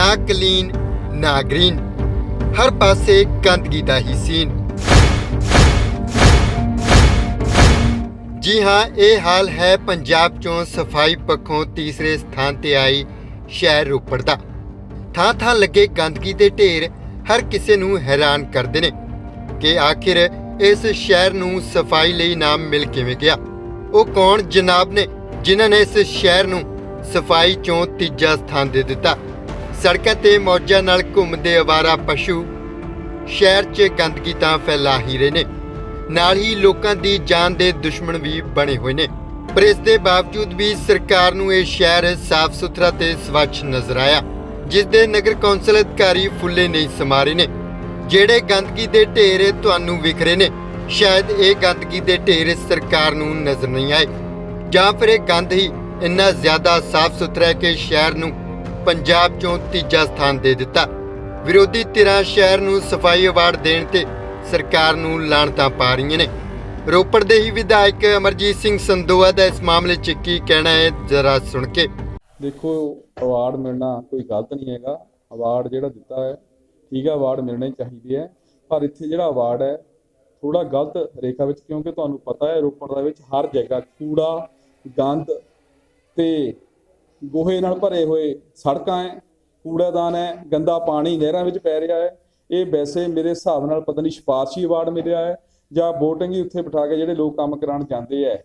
ਨਾ ਕਲੀਨ, ਨਾ ਗ੍ਰੀਨ। ਹਰ ਪਾਸੇ ਗੰਦਗੀ ਦਾ ਹੀ ਸੀਨ। ਜੀ ਹਾਂ, ਇਹ ਹਾਲ ਹੈ ਪੰਜਾਬ ਚੋਂ ਸਫ਼ਾਈ ਪੱਖੋਂ ਤੀਸਰੇ ਸਥਾਨ ਤੇ ਆਈ ਸ਼ਹਿਰ ਰੋਪੜ ਦਾ। ਥਾਂ ਥਾਂ ਲੱਗੇ ਗੰਦਗੀ ਦੇ ਢੇਰ ਹਰ ਕਿਸੇ ਨੂੰ ਹੈਰਾਨ ਕਰਦੇ ਨੇ ਕਿ ਆਖਿਰ ਇਸ ਸ਼ਹਿਰ ਨੂੰ ਸਫ਼ਾਈ ਲਈ ਨਾਮ ਮਿਲ ਕਿਵੇਂ ਗਿਆ? ਉਹ ਕੌਣ? ਜਨਾਬ ਨੇ, ਜਿਨ੍ਹਾਂ ਨੇ ਇਸ ਸ਼ਹਿਰ ਨੂੰ ਸਫ਼ਾਈ ਚੋਂ ਤੀਜਾ ਸਥਾਨ ਦੇ ਦਿੱਤਾ। ਸੜਕਾਂ ਤੇ ਮੌਜਾਂ ਨਾਲ ਘੁੰਮਦੇ ਅਵਾਰਾ ਪਸ਼ੂ ਸ਼ਹਿਰ 'ਚ ਗੰਦਗੀ ਤਾਂ ਫੈਲਾ ਹੀ ਰਹੇ ਨੇ। ਨਾਲ ਹੀ ਲੋਕਾਂ ਦੀ ਜਾਨ ਦੇ ਦੁਸ਼ਮਣ ਵੀ ਬਣੇ ਹੋਏ ਨੇ। ਪਰ ਇਸ ਦੇ ਬਾਵਜੂਦ ਵੀ ਸਰਕਾਰ ਨੂੰ ਇਹ ਸ਼ਹਿਰ ਸਾਫ਼ ਸੁਥਰਾ ਤੇ ਸਵੱਛ ਨਜ਼ਰ ਆਇਆ, ਜਿਸ ਦੇ ਨਗਰ ਕੌਂਸਲ ਅਧਿਕਾਰੀ ਫੁੱਲੇ ਨਹੀਂ ਸਮਾਰੇ ਨੇ। ਜਿਹੜੇ ਗੰਦਗੀ ਦੇ ਢੇਰ ਤੁਹਾਨੂੰ ਵਿਖ ਰਹੇ ਨੇ, ਸ਼ਾਇਦ ਇਹ ਗੰਦਗੀ ਦੇ ਢੇਰ ਸਰਕਾਰ ਨੂੰ ਨਜ਼ਰ ਨਹੀਂ ਆਏ। ਜਾਂ ਫਿਰ ਇਹ ਗੰਦ ਹੀ ਇੰਨਾ ਜ਼ਿਆਦਾ ਸਾਫ਼ ਸੁਥਰਾ ਹੈ ਕਿ ਸ਼ਹਿਰ ਨੂੰ ਪੰਜਾਬ ਚੋਂ ਤੀਜਾ ਸਥਾਨ ਦੇ ਦਿੱਤਾ। ਵਿਰੋਧੀ ਧਿਰਾਂ ਸ਼ਹਿਰ ਨੂੰ ਸਫ਼ਾਈ ਅਵਾਰਡ ਦੇਣ ਤੇ ਸਰਕਾਰ ਨੂੰ ਲਾਣਤਾਂ ਪਾ ਰਹੀਆਂ ਨੇ। ਰੋਪੜ ਦੇ ਹੀ ਵਿਧਾਇਕ ਅਮਰਜੀਤ ਸਿੰਘ ਸੰਦੋਆ ਦਾ ਇਸ ਮਾਮਲੇ 'ਚ ਕੀ ਕਹਿਣਾ ਹੈ, ਜਰਾ ਸੁਣ ਕੇ। ਦੇਖੋ, ਅਵਾਰਡ ਮਿਲਣਾ ਕੋਈ ਗਲਤ ਨਹੀਂ ਹੈਗਾ। ਅਵਾਰਡ ਜਿਹੜਾ ਦਿੱਤਾ ਹੈ, ਠੀਕ ਹੈ, ਅਵਾਰਡ ਮਿਲਣੇ ਚਾਹੀਦੇ ਹੈ। ਪਰ ਇੱਥੇ ਜਿਹੜਾ ਅਵਾਰਡ ਹੈ ਥੋੜਾ ਗਲਤ ਰੇਖਾ ਵਿੱਚ ਕਿਉਂਕਿ ਤੁਹਾਨੂੰ ਪਤਾ ਹੈ ਰੋਪੜ ਦੇ ਵਿੱਚ ਹਰ ਜਗ੍ਹਾ ਕੂੜਾ, ਗੰਦ ਤੇ ਗੋਹੇ ਨਾਲ ਭਰੇ ਹੋਏ ਸੜਕਾਂ ਹੈ ਕੂੜਾਦਾਨ ਹੈ ਗੰਦਾ ਪਾਣੀ ਨਹਿਰਾਂ ਵਿੱਚ ਪੈ ਰਿਹਾ ਹੈ ਇਹ ਵੈਸੇ ਮੇਰੇ ਹਿਸਾਬ ਨਾਲ ਪਤਾ ਨਹੀਂ ਸਿਫਾਰਸ਼ੀ ਅਵਾਰਡ ਮਿਲਿਆ ਹੈ ਜਾਂ VOTING ਹੀ ਉੱਥੇ ਬਿਠਾ ਕੇ ਜਿਹੜੇ ਲੋਕ ਕੰਮ ਕਰਾਉਣ ਜਾਂਦੇ ਹੈ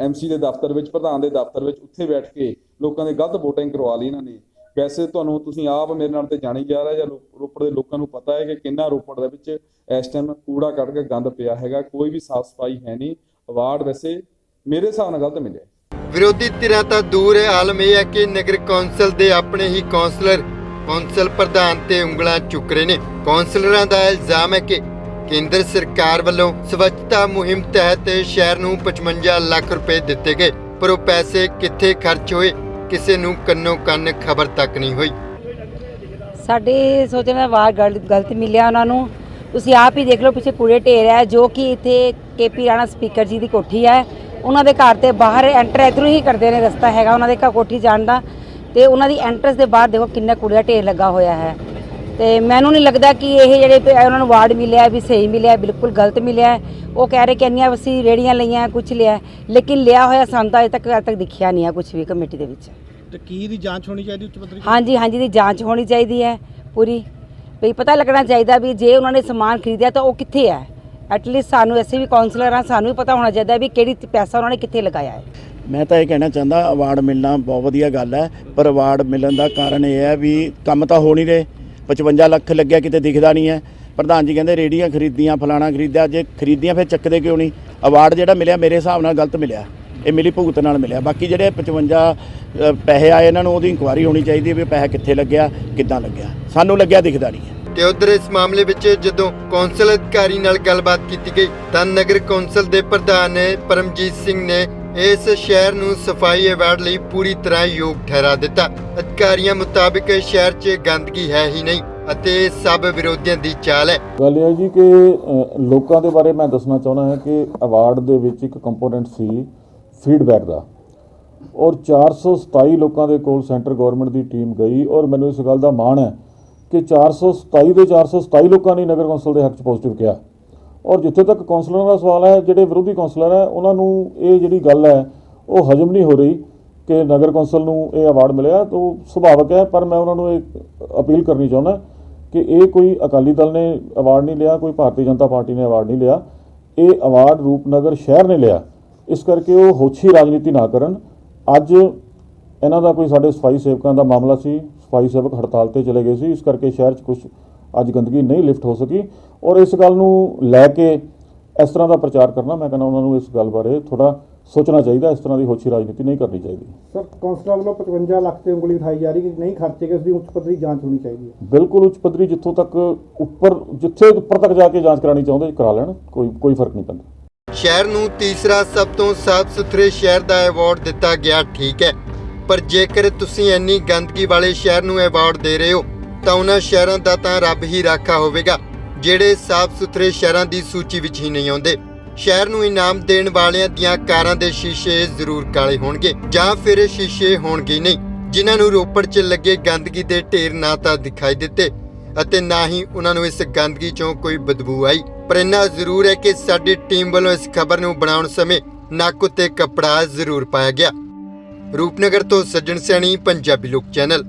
ਐਮਸੀ ਦੇ ਦਫ਼ਤਰ ਵਿੱਚ, ਪ੍ਰਧਾਨ ਦੇ ਦਫ਼ਤਰ ਵਿੱਚ ਉੱਥੇ ਬੈਠ ਕੇ ਲੋਕਾਂ ਦੇ ਗਲਤ VOTING ਕਰਵਾ ਲਈ ਇਹਨਾਂ ਨੇ। ਵੈਸੇ ਤੁਹਾਨੂੰ ਤੁਸੀਂ ਆਪ ਮੇਰੇ ਨਾਲ ਤੇ ਜਾਣੀ ਜਾ ਰਿਹਾ ਜਾਂ ਲੋ- ਰੋਪੜ ਦੇ ਲੋਕਾਂ ਨੂੰ ਪਤਾ ਹੈ ਕਿ ਕਿੰਨਾ ਰੋਪੜ ਦੇ ਵਿੱਚ ਇਸ ਟਾਈਮ ਕੂੜਾ ਕੱਢ ਕੇ ਗੰਦ ਪਿਆ ਹੈਗਾ, ਕੋਈ ਵੀ ਸਾਫ਼ ਸਫ਼ਾਈ ਹੈ ਨਹੀਂ। ਅਵਾਰਡ ਵੈਸੇ ਮੇਰੇ ਹਿਸਾਬ ਨਾਲ ਗਲਤ ਮਿਲਿਆ। ਵਿਰੋਧੀ ਧਿਰਾਂ ਤਾਂ ਦੂਰ ਹੈ। ਆਲਮ ਇਹ ਹੈ ਕਿ ਨਗਰ ਕੌਂਸਲ ਦੇ ਆਪਣੇ ਹੀ ਕੌਂਸਲਰ, ਕੌਂਸਲ ਪ੍ਰਧਾਨ ਤੇ ਉਂਗਲਾਂ ਚੁੱਕ ਰਹੇ ਨੇ। ਕੌਂਸਲਰਾਂ ਦਾ ਇਲਜ਼ਾਮ ਹੈ ਕਿ ਕੇਂਦਰ ਸਰਕਾਰ ਵੱਲੋਂ ਸਵੱਛਤਾ ਮੁਹਿੰਮ ਤਹਿਤ ਸ਼ਹਿਰ ਨੂੰ 55 ਲੱਖ ਰੁਪਏ ਦਿੱਤੇ ਗਏ, ਪਰ ਉਹ ਪੈਸੇ ਕਿੱਥੇ ਖਰਚ ਹੋਏ, ਕਿਸੇ ਨੂੰ ਕੰਨੋ ਕੰਨ ਖਬਰ ਤੱਕ ਨਹੀਂ ਹੋਈ। ਸਾਡੇ ਸੋਚਣ ਦਾ ਵਾਰ ਗਲਤ ਮਿਲਿਆ ਉਹਨਾਂ ਨੂੰ। ਤੁਸੀਂ ਆਪ ਹੀ ਦੇਖ ਲਓ, ਪਿੱਛੇ ਕੂੜੇ ਢੇਰ ਹੈ, ਜੋ ਕਿ ਇੱਥੇ ਕੇਪੀ ਰਾਣਾ ਸਪੀਕਰ ਜੀ ਦੀ ਕੋਠੀ ਹੈ। ਉਹਨਾਂ ਦੇ ਘਰ ਤੇ ਬਾਹਰ ਐਂਟਰ ਇਧਰੋਂ ਹੀ ਕਰਦੇ ਨੇ ਰਸਤਾ ਹੈਗਾ ਉਹਨਾਂ ਦੇ ਘਰ ਕੋਠੀ ਜਾਣ ਦਾ। ਤੇ ਉਹਨਾਂ ਦੀ ਐਂਟਰੈਂਸ ਦੇ ਬਾਹਰ ਦੇਖੋ ਕਿੰਨਾ ਕੂੜੇ ਦਾ ਢੇਰ ਲੱਗਾ ਹੋਇਆ ਹੈ। ਤੇ ਮੈਨੂੰ ਨਹੀਂ ਲੱਗਦਾ ਕਿ ਇਹ ਜਿਹੜੇ ਉਹਨਾਂ ਨੂੰ ਵਾਰਡ ਮਿਲਿਆ ਵੀ ਸਹੀ ਮਿਲਿਆ ਬਿਲਕੁਲ ਗਲਤ ਮਿਲਿਆ। ਉਹ ਕਹਿ ਰਹੇ ਕਿ ਇੰਨੀਆਂ ਅਸੀਂ ਰੇੜੀਆਂ ਲਈਆਂ ਕੁਝ ਲਿਆ ਲੇਕਿਨ ਲਿਆ ਹੋਇਆ ਸਾਨੂੰ ਤਾਂ ਅਜੇ ਤੱਕ ਅਜੇ ਤੱਕ ਦਿਖਿਆ ਨਹੀਂ ਹੈ ਕੁਝ ਵੀ ਕਮੇਟੀ ਦੇ ਵਿੱਚ। ਤੇ ਕੀ ਦੀ ਜਾਂਚ ਹੋਣੀ ਚਾਹੀਦੀ ਉੱਚ ਪੱਧਰੀ? ਹਾਂਜੀ ਹਾਂਜੀ ਦੀ ਜਾਂਚ ਹੋਣੀ ਚਾਹੀਦੀ ਹੈ ਪੂਰੀ। ਵੀ ਪਤਾ ਲੱਗਣਾ ਚਾਹੀਦਾ ਵੀ ਜੇ ਉਹਨਾਂ ਨੇ ਸਮਾਨ ਖਰੀਦਿਆ ਤਾਂ ਉਹ ਕਿੱਥੇ ਹੈ? ਐਟਲੀਸਟ ਸਾਨੂੰ ਅਸੀਂ ਵੀ ਕਾਉਂਸਲਰ ਹਾਂ, ਸਾਨੂੰ ਵੀ ਪਤਾ ਹੋਣਾ ਚਾਹੀਦਾ ਵੀ ਕਿਹੜੀ ਪੈਸਾ ਉਹਨਾਂ ਨੇ ਕਿੱਥੇ ਲਗਾਇਆ ਹੈ। ਮੈਂ ਤਾਂ ਇਹ ਕਹਿਣਾ ਚਾਹੁੰਦਾ ਅਵਾਰਡ ਮਿਲਣਾ ਬਹੁਤ ਵਧੀਆ ਗੱਲ ਹੈ, ਪਰ ਅਵਾਰਡ ਮਿਲਣ ਦਾ ਕਾਰਨ ਇਹ ਹੈ ਵੀ ਕੰਮ ਤਾਂ ਹੋ ਨਹੀਂ ਰਹੇ। 55 ਲੱਖ ਲੱਗਿਆ, ਕਿਤੇ ਦਿਖਦਾ ਨਹੀਂ ਹੈ। ਪ੍ਰਧਾਨ ਜੀ ਕਹਿੰਦੇ ਰੇੜੀਆਂ ਖਰੀਦੀਆਂ, ਫਲਾਣਾ ਖਰੀਦਿਆ, ਜੇ ਖਰੀਦੀਆਂ ਫਿਰ ਚੱਕਦੇ ਕਿਉਂ ਨਹੀਂ? ਅਵਾਰਡ ਜਿਹੜਾ ਮਿਲਿਆ, ਮੇਰੇ ਹਿਸਾਬ ਨਾਲ ਗਲਤ ਮਿਲਿਆ। ਇਹ ਮਿਲੀ ਭੁਗਤ ਨਾਲ ਮਿਲਿਆ। ਬਾਕੀ ਜਿਹੜੇ 55 ਪੈਸੇ ਆਏ, ਇਹਨਾਂ ਨੂੰ ਉਹਦੀ ਇਨਕੁਆਰੀ ਹੋਣੀ ਚਾਹੀਦੀ ਹੈ ਵੀ ਪੈਸਾ ਕਿੱਥੇ ਲੱਗਿਆ, ਕਿੱਦਾਂ ਲੱਗਿਆ। ਸਾਨੂੰ ਲੱਗਿਆ, ਦਿਖਦਾ ਨਹੀਂ ਹੈ। ਤੇ ਉਧਰ ਇਸ ਮਾਮਲੇ ਵਿੱਚ ਜਦੋਂ ਕੌਂਸਲ ਅਧਿਕਾਰੀ ਨਾਲ ਗੱਲਬਾਤ ਕੀਤੀ ਗਈ, ਤਾਂ ਨਗਰ ਕੌਂਸਲ ਦੇ ਪ੍ਰਧਾਨ ਪਰਮਜੀਤ ਸਿੰਘ ਨੇ ਇਸ ਸ਼ਹਿਰ ਨੂੰ ਸਫ਼ਾਈ ਅਵਾਰਡ ਲਈ ਪੂਰੀ ਤਰ੍ਹਾਂ ਯੋਗ ਠਹਿਰਾ ਦਿੱਤਾ। ਅਧਿਕਾਰੀਆਂ ਮੁਤਾਬਕ ਸ਼ਹਿਰ 'ਚ ਗੰਦਗੀ ਹੈ ਹੀ ਨਹੀਂ ਅਤੇ ਸਭ ਵਿਰੋਧੀਆਂ ਦੀ ਚਾਲ ਹੈ। ਗੱਲ ਇਹ ਜੀ ਕਿ ਲੋਕਾਂ ਦੇ ਬਾਰੇ ਮੈਂ ਦੱਸਣਾ ਚਾਹੁੰਦਾ ਹਾਂ ਕਿ ਅਵਾਰਡ ਦੇ ਵਿੱਚ ਇੱਕ ਕੰਪੋਨੈਂਟ ਸੀ ਫੀਡਬੈਕ ਦਾ। ਔਰ 427 ਲੋਕਾਂ ਦੇ ਕੋਲ ਸੈਂਟਰ ਗਵਰਨਮੈਂਟ ਦੀ ਟੀਮ ਗਈ ਔਰ ਮੈਨੂੰ ਇਸ ਗੱਲ ਦਾ ਮਾਣ ਹੈ ਕਿ 427 ਦੇ 427 ਲੋਕਾਂ ਨੇ ਨਗਰ ਕੌਂਸਲ ਦੇ ਹੱਕ 'ਚ ਪੋਜ਼ਿਟਿਵ ਕਿਹਾ। ਔਰ ਜਿੱਥੇ ਤੱਕ ਕੌਂਸਲਰਾਂ ਦਾ ਸਵਾਲ ਹੈ, ਜਿਹੜੇ ਵਿਰੋਧੀ ਕੌਂਸਲਰ ਹੈ, ਉਹਨਾਂ ਨੂੰ ਇਹ ਜਿਹੜੀ ਗੱਲ ਹੈ, ਉਹ ਹਜਮ ਨਹੀਂ ਹੋ ਰਹੀ ਕਿ ਨਗਰ ਕੌਂਸਲ ਨੂੰ ਇਹ ਅਵਾਰਡ ਮਿਲਿਆ। ਤਾਂ ਉਹ ਸੁਭਾਵਕ ਹੈ, ਪਰ ਮੈਂ ਉਹਨਾਂ ਨੂੰ ਇਹ ਅਪੀਲ ਕਰਨੀ ਚਾਹੁੰਦਾ ਕਿ ਇਹ ਕੋਈ ਅਕਾਲੀ ਦਲ ਨੇ ਅਵਾਰਡ ਨਹੀਂ ਲਿਆ, ਕੋਈ ਭਾਰਤੀ ਜਨਤਾ ਪਾਰਟੀ ਨੇ ਅਵਾਰਡ ਨਹੀਂ ਲਿਆ। ਇਹ ਅਵਾਰਡ ਰੂਪਨਗਰ ਸ਼ਹਿਰ ਨੇ ਲਿਆ। ਇਸ ਕਰਕੇ ਉਹ ਹੋਛੀ ਰਾਜਨੀਤੀ ਨਾ ਕਰਨ। ਅੱਜ ਇਹਨਾਂ ਦਾ ਕੋਈ ਸਾਡੇ ਸਫ਼ਾਈ ਸੇਵਕਾਂ ਦਾ ਮਾਮਲਾ ਸੀ ਸਫ਼ਾਈ ਸੇਵਕ ਹੜਤਾਲ ਤੇ ਚਲੇ ਗਏ ਸੀ ਇਸ ਕਰਕੇ ਸ਼ਹਿਰ 'ਚ ਕੁਝ ਅੱਜ ਗੰਦਗੀ ਨਹੀਂ ਲਿਫਟ ਹੋ ਸਕੀ। ਔਰ ਇਸ ਗੱਲ ਨੂੰ ਲੈ ਕੇ ਇਸ ਤਰ੍ਹਾਂ ਦਾ ਪ੍ਰਚਾਰ ਕਰਨਾ ਮੈਂ ਕਹਿੰਦਾ ਉਹਨਾਂ ਨੂੰ ਇਸ ਗੱਲ ਬਾਰੇ ਥੋੜਾ ਸੋਚਣਾ ਚਾਹੀਦਾ ਇਸ ਤਰ੍ਹਾਂ ਦੀ ਹੋਛੀ ਰਾਜਨੀਤੀ ਨਹੀਂ ਕਰਨੀ ਚਾਹੀਦੀ। ਸਰ ਕੌਂਸਲਰ ਵੱਲੋਂ 55 ਲੱਖ ਤੇ ਉਂਗਲੀ ਉਠਾਈ ਜਾ ਰਹੀ ਕਿ ਨਹੀਂ ਖਰਚੇ ਗਏ ਉਸ ਦੀ ਉੱਚ ਪੱਧਰੀ ਜਾਂਚ ਹੋਣੀ ਚਾਹੀਦੀ ਹੈ। ਬਿਲਕੁਲ ਉੱਚ ਪੱਧਰੀ ਜਿੱਥੋਂ ਤੱਕ ਉੱਪਰ ਜਿੱਥੇ ਉੱਪਰ ਤੱਕ ਜਾ ਕੇ ਜਾਂਚ ਕਰਾਣੀ ਚਾਹੁੰਦੇ ਕਰਾ ਲੈਣ ਕੋਈ ਕੋਈ ਫ਼ਰਕ ਨਹੀਂ ਪੈਂਦਾ। ਸ਼ਹਿਰ ਨੂੰ ਤੀਸਰਾ ਸਭ ਤੋਂ ਸਾਫ਼ ਸੁਥਰੇ ਸ਼ਹਿਰ ਦਾ ਅਵਾਰਡ ਦਿੱਤਾ ਗਿਆ ਠੀਕ ਹੈ। ਪਰ ਜੇਕਰ ਤੁਸੀਂ ਇੰਨੀ ਗੰਦਗੀ ਵਾਲੇ ਸ਼ਹਿਰ ਨੂੰ ਅਵਾਰਡ ਦੇ ਰਹੇ ਹੋ, ਤਾਂ ਉਹਨਾਂ ਸ਼ਹਿਰਾਂ ਦਾ ਤਾਂ ਰੱਬ ਹੀ ਰਾਖਾ ਹੋਵੇਗਾ, ਜਿਹੜੇ ਸਾਫ਼ ਸੁਥਰੇ ਸ਼ਹਿਰਾਂ ਦੀ ਸੂਚੀ ਵਿੱਚ ਹੀ ਨਹੀਂ ਆਉਂਦੇ। ਸ਼ਹਿਰ ਨੂੰ ਇਨਾਮ ਦੇਣ ਵਾਲਿਆਂ ਦੀਆਂ ਕਾਰਾਂ ਦੇ ਸ਼ੀਸ਼ੇ ਜ਼ਰੂਰ ਕਾਲੇ ਹੋਣਗੇ, ਜਾਂ ਫਿਰ ਸ਼ੀਸ਼ੇ ਹੋਣਗੇ ਨਹੀਂ, ਜਿਨ੍ਹਾਂ ਨੂੰ ਰੋਪੜ 'ਚ ਲੱਗੇ ਗੰਦਗੀ ਦੇ ਢੇਰ ਨਾ ਤਾਂ ਦਿਖਾਈ ਦਿੱਤੇ, ਅਤੇ ਨਾ ਹੀ ਉਹਨਾਂ ਨੂੰ ਇਸ ਗੰਦਗੀ 'ਚੋਂ ਕੋਈ ਬਦਬੂ ਆਈ। ਪਰ ਇੰਨਾ ਜ਼ਰੂਰ ਹੈ ਕਿ ਸਾਡੀ ਟੀਮ ਵੱਲੋਂ ਇਸ ਖਬਰ ਨੂੰ ਬਣਾਉਣ ਸਮੇਂ ਨੱਕ ਉੱਤੇ ਕੱਪੜਾ ਜ਼ਰੂਰ ਪਾਇਆ ਗਿਆ। ਰੂਪਨਗਰ ਤੋਂ ਸੱਜਣ ਸੈਣੀ ਪੰਜਾਬੀ ਲੋਕ ਚੈਨਲ।